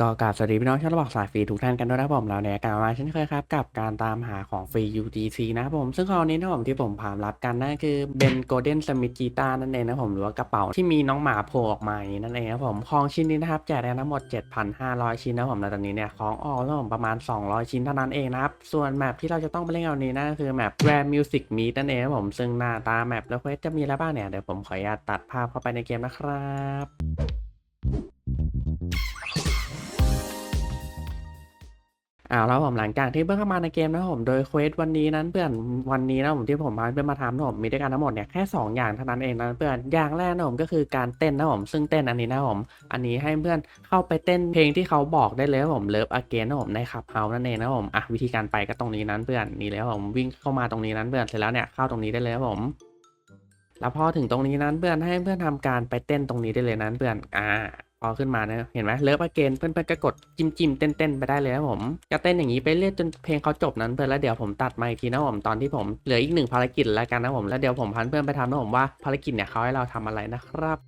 ก็กราบสวัสดีพี่น้องชาวระบอกสายฟรีทุกท่านกันด้วยนะครับผมเราเนี่ยกลับมาเช่นเคยครับกับการตามหาของฟรี UTC นะครับผมซึ่งคราวนี้นะผมที่ผมพามรับกันนั่นคือเบนโกลเด้นสมิธกีตานั่นเองนะผมหรือว่ากระเป๋าที่มีน้องหมาโผล่ออกมาอีกนั่นเองครับผมของชิ้นนี้นะครับแจกได้ทั้งหมด 7,500 ชิ้นนะผมแล้วตอนนี้เนี่ยของออกนะผมประมาณ 200 ชิ้นเท่านั้นเองนะครับส่วนแมปที่เราจะต้องไปเล่นเอานี้นั่นคือแมป Rare Music Meet นั่นเองครับผมซึ่งหน้าตาแมปแล้วเควสจะมีอะไรบ้างเนี่ยเดี๋ยวผมขออนุญาตตัดภาพเข้าไปในเกมนะครับ อ้าวแล้วผมหลังจากที่เพิ่งเข้ามาในเกมนะผมโดยเควสวันนี้นั้นเพื่อนวันนี้นะผมที่ผมพาเพื่อนมาทำนะผมมีด้วยกันทั้งหมดเนี่ยแค่ 2 อย่างเท่านั้นเองนะเพื่อนอย่างแรกนะผมก็คือการเต้นนะผมซึ่งเต้นอันนี้นะผมอันนี้ให้เพื่อนเข้าไปเต้นเพลงที่เขาบอกได้เลยนะผมเลิฟอเกนนะผมในขับเฮานั่นเองนะผมอะวิธีการไปก็ตรงนี้นั้นเพื่อนนี่เลยครับผมวิ่งเข้ามาตรงนี้นั้นเพื่อนเสร็จแล้วเนี่ยเข้าตรงนี้ได้เลยผมแล้วพอถึงตรงนี้นั้นเพื่อนให้เพื่อนทำการไปเต้นตรงนี้ได้เลยนั้นเพื่อนอ่า พอขึ้นมานะเห็นไหมเลิฟอเกนเพื่อนๆก็กดจิ้มจิ้มเต้นเต้นๆไปได้เลยครับผมจะเต้นอย่างนี้ไปเรื่อยจนเพลงเขาจบนั้นเพื่อนแล้วเดี๋ยวผมตัดมาอีกทีนะผมตอนที่ผมเหลืออีกหนึ่งภารกิจแล้วกันนะผมแล้วเดี๋ยวผมพันเพื่อนไปทำนะผมว่าภารกิจเนี่ยเขาให้เราทำอะไรนะครับ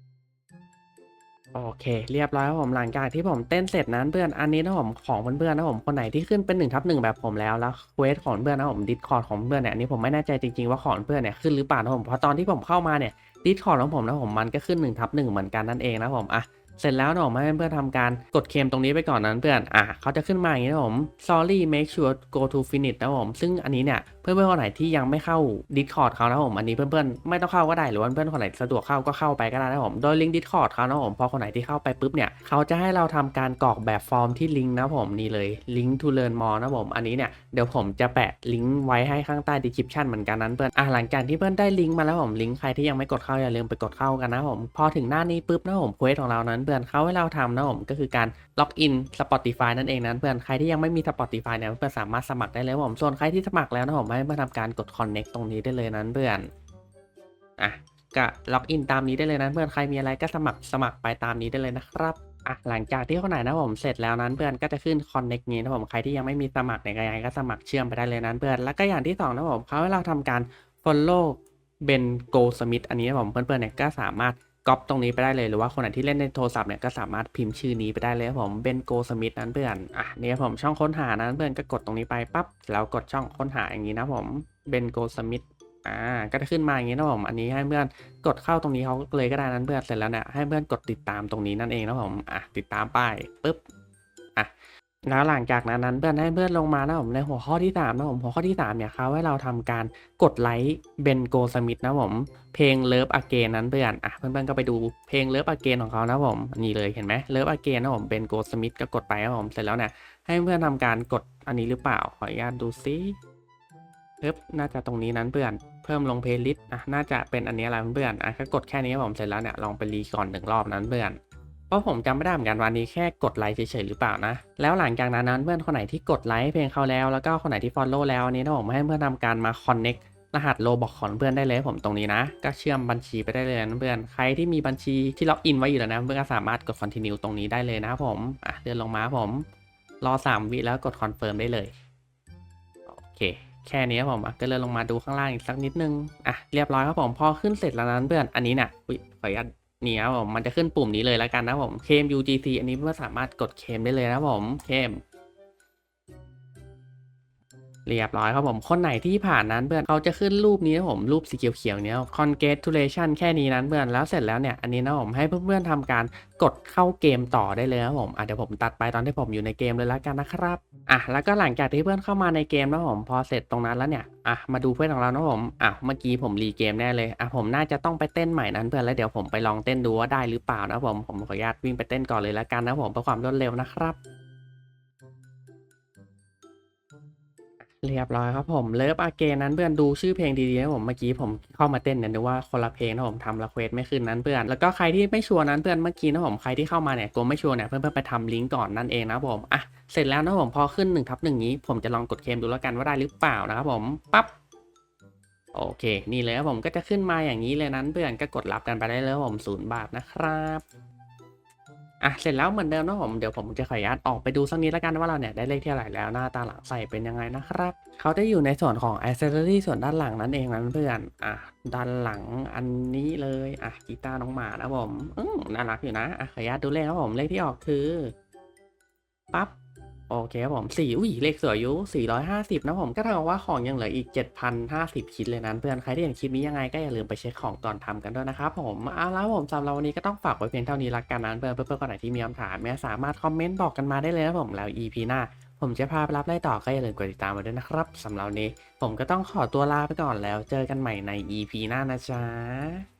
โอเคเรียบร้อยครับผมหลังจากที่ผมเต้นเสร็จนั้นเพื่อนอันนี้นะผมของเพื่อนๆนะผมคนไหนที่ขึ้นเป็นหนึ่งทับหนึ่งแบบผมแล้วแล้วเควสของเพื่อนนะผมดิสคอร์ดของเพื่อนเนี่ยอันนี้ผมไม่แน่ใจจริงๆว่าของเพื่อนเนี่ยขึ้นหรือเปล่านะผมเพราะตอนที่ผมเข้ามาเนี่ยดิสคอร์ดของผมนะผมมันก็ขึ้นหนึ่งทับหนึ่งเหมือนกันนั่นเองนะผมอะ เสร็จแล้วนะผมให้เพื่อนๆทำการกดเคมตรงนี้ไปก่อนนั้นเพื่อนอะเขาจะขึ้นมาอย่างนี้นะผม sorry make sure go to finish นะผมซึ่งอันนี้เนี่ยเพื่อนๆคนไหนที่ยังไม่เข้า Discord เขานะผมอันนี้เพื่อนๆไม่ต้องเข้าก็ได้หรือว่าเพื่อนๆคนไหนสะดวกเข้าก็เข้าไปก็ได้นะผมโดยลิงก์ Discord เขานะผมพอคนไหนที่เข้าไปปุ๊บเนี่ยเขาจะให้เราทำการกรอกแบบฟอร์มที่ลิงก์นะผมนี่เลย link to learn more นะผมอันนี้เนี่ยเดี๋ยวผมจะแปะลิงก์ไว้ให้ข้างใต้ description เหมือนกันนั้นเพื่อนอะหลังจากที่เพื่อนได้ลิงก์มาแล้วผมลิงก์ใครที่ยังไม่กดเข้าอย่าลืมไปกดเข้ากันนะผมพอถึงหน้านี้ปุ๊บนะผมเควสของเรานั้นเพื่อนเขาให้เราทำนะผมก็คือการล็อกอิน Spotify นั่นเองนั้นเพื่อนใครที่ยังไม่มี Spotify เนี่ยเพื่อนสามารถสมัครได้เลยครับผมส่วนใครที่สมัครแล้วนะผมให้เพื่อนทำการกด connect ตรงนี้ได้เลยนั้นเพื่อนอะก็ล็อกอินตามนี้ได้เลยนั้นเพื่อนใครมีอะไรก็สมัครสมัครไปตามนี้ได้เลยนะครับอะหลังจากที่คนไหนนะผมเสร็จแล้วนั้นเพื่อนก็จะขึ้น connect นี้นะผมใครที่ยังไม่มีสมัครเนี่ยยังไงก็สมัครเชื่อมไปได้เลยนั้นเพื่อนแล้วก็อย่างที่สองนะผมเขาให้เราทำการ follow เบนโกสมิธอันนี้นะผมเพื่อนๆเนี่ยก็สามารถ ก๊อปตรงนี้ไปได้เลยหรือว่าคนไหนที่เล่นในโทรศัพท์เนี่ยก็สามารถพิมพ์ชื่อนี้ไปได้เลยผมเบนโกสมิธนั้นเพื่อนอะนี่ครับผมช่องค้นหานั้นเพื่อนก็กดตรงนี้ไปปั๊บแล้วกดช่องค้นหาอย่างนี้นะผมเบนโกสมิธอ่าก็จะขึ้นมาอย่างนี้นะผมอันนี้ให้เพื่อนกดเข้าตรงนี้เขาเลยก็ได้นั้นเพื่อนเสร็จแล้วเนี่ยให้เพื่อนกดติดตามตรงนี้นั่นเองนะผมอะติดตามไปปุ๊บอะ แล้วหลังจากนั้นนั้นเพื่อนให้เพื่อนลงมานะผมในหัวข้อที่3นะผมหัวข้อที่3เนี่ยเขาให้เราทำการกดไลค์เบนโกสมิธนะผมเพลงเลิฟอเกนนั้นเพื่อนอะเพื่อนๆก็ไปดูเพลงเลิฟอเกนของเขานะผมนี่เลยเห็นไหมเลิฟอเกนนะผมเบนโกสมิธก็กดไปนะผมเสร็จแล้วเนี่ยให้เพื่อนทำการกดอันนี้หรือเปล่าขออนุญาตดูซิเพิ่น่าจะตรงนี้นั้นเพื่อนเพิ่มลงเพลย์ลิสต์อะน่าจะเป็นอันนี้แหละเพื่อนอะก็กดแค่นี้ผมเสร็จแล้วเนี่ยลองไปรีก่อนหนึ่งรอบนั้นเพื่อน เพราะผมจำไม่ได้เหมือนกันวันนี้แค่กดไลค์เฉยๆหรือเปล่านะ แล้วหลังจากนั้นนั้นเพื่อนคนไหนที่กดไลค์เพลงเขาแล้วแล้วก็คนไหนที่ Follow แล้วอันนี้นะผมให้เพื่อนทำการมา Connect รหัสโลบอกของเพื่อนได้เลยผมตรงนี้นะ ก็เชื่อมบัญชีไปได้เลยนะเพื่อนใครที่มีบัญชีที่ล็อกอินไว้อยู่แล้วนะเพื่อนก็สามารถกด Continue ตรงนี้ได้เลยนะครับผมอะเดินลงมาครับผม รอ 3 วิแล้วกด Confirm ได้เลยโอเค แค่นี้ครับผมอะก็เลยลงมาดูข้างล่างอีกสักนิดนึงอะเรียบร้อยครับผมพอขึ้นเสร็จแล้วนั้นเพื่อนอันนี้เนี่ยอุ๊ยขออนุญาต นี่ครับผมมันจะขึ้นปุ่มนี้เลยแล้วกันนะผมเคม UGC อันนี้เพื่อสามารถกดเคมได้เลยนะผมเคม เรียบร้อยครับผมคนไหนที่ผ่านนั้นเพื่อนเขาจะขึ้นรูปนี้นะผมรูปสีเขียวๆเนี้ย congratulation แค่นี้นั้นเพื่อนแล้วเสร็จแล้วเนี่ยอันนี้นะผมให้เพื่อนๆทำการกดเข้าเกมต่อได้เลยนะผมอะเดี๋ยวผมตัดไปตอนที่ผมอยู่ในเกมเลยแล้วกันนะครับอะแล้วก็หลังจากที่เพื่อนเข้ามาในเกมนะผมพอเสร็จตรงนั้นแล้วเนี่ยอะมาดูเพื่อนของเรานะผมอะเมื่อกี้ผมรีเกมแน่เลยอะผมน่าจะต้องไปเต้นใหม่นั้นเพื่อนแล้วเดี๋ยวผมไปลองเต้นดูว่าได้หรือเปล่านะผมผมขออนุญาตวิ่งไปเต้นก่อนเลยแล้วกันนะผมเพื่อความรวดเร็วนะครับ เรียบร้อยครับผมเลิฟอาเกนนั้นเพื่อนดูชื่อเพลงดีๆนะผมเมื่อกี้ผมเข้ามาเต้นเนี่ยนึกว่าคนละเพลงนะผมทำละเควสไม่ขึ้นนั้นเพื่อนแล้วก็ใครที่ไม่ชัวร์นั้นเพื่อนเมื่อกี้นะผมใครที่เข้ามาเนี่ยกลัวไม่ชัวร์เนี่ยเพื่อนๆไปทำลิงก์ก่อนนั่นเองนะผมอะเสร็จแล้วนะผมพอขึ้น1ทับหนึ่งนี้ ผมจะลองกดเคมดูแล้วกันว่าได้หรือเปล่านะครับผมปั๊บโอเค นี่เลยครับผมก็จะขึ้นมาอย่างนี้เลยนั้นเพื่อนก็กดรับกันไปได้เลยครับผมศูนย์บาทนะครับ อะเสร็จแล้วเหมือนเดิมนะผมเดี๋ยวผมจะขออนุญาตออกไปดูสักนิดแล้วกันว่าเราเนี่ยได้เลขที่เท่าไหร่แล้วหน้าตาหลังใส่เป็นยังไงนะครับ เขาได้อยู่ในส่วนของ accessory ส่วนด้านหลังนั่นเองนั้นเพื่อนอะด้านหลังอันนี้เลยอะกีตาร์น้องหมานะผมอืมน่ารักอยู่นะอะขออนุญาตดูเลขครับผมเลขที่ออกคือปั๊บ โอเคครับผมสี่อุ้ยเลขสวยอยุ450 นะผมก็เท่ากับว่าของยังเหลืออีก 7,050 ชิ้นเลยนั้นเพื่อนใครที่เห็นคลิปนี้ยังไงก็อย่าลืมไปเช็คของก่อนทำกันด้วยนะครับผมเอาแล้วผมสำหรับวันนี้ก็ต้องฝากไว้เพียงเท่านี้ละกันนะเพื่อนเพื่อนๆคนไหนที่มีคำถามเนี่ยสามารถคอมเมนต์บอกกันมาได้เลยนะผมแล้ว EP หน้า ผมจะพาไปรับไล่ต่อก็อย่าลืมกดติดตามมาด้วยนะครับสำหรับนนี้ ผมก็ต้องขอตัวลาไปก่อนแล้ว เจอกันใหม่ใน EP หน้านะจ๊ะ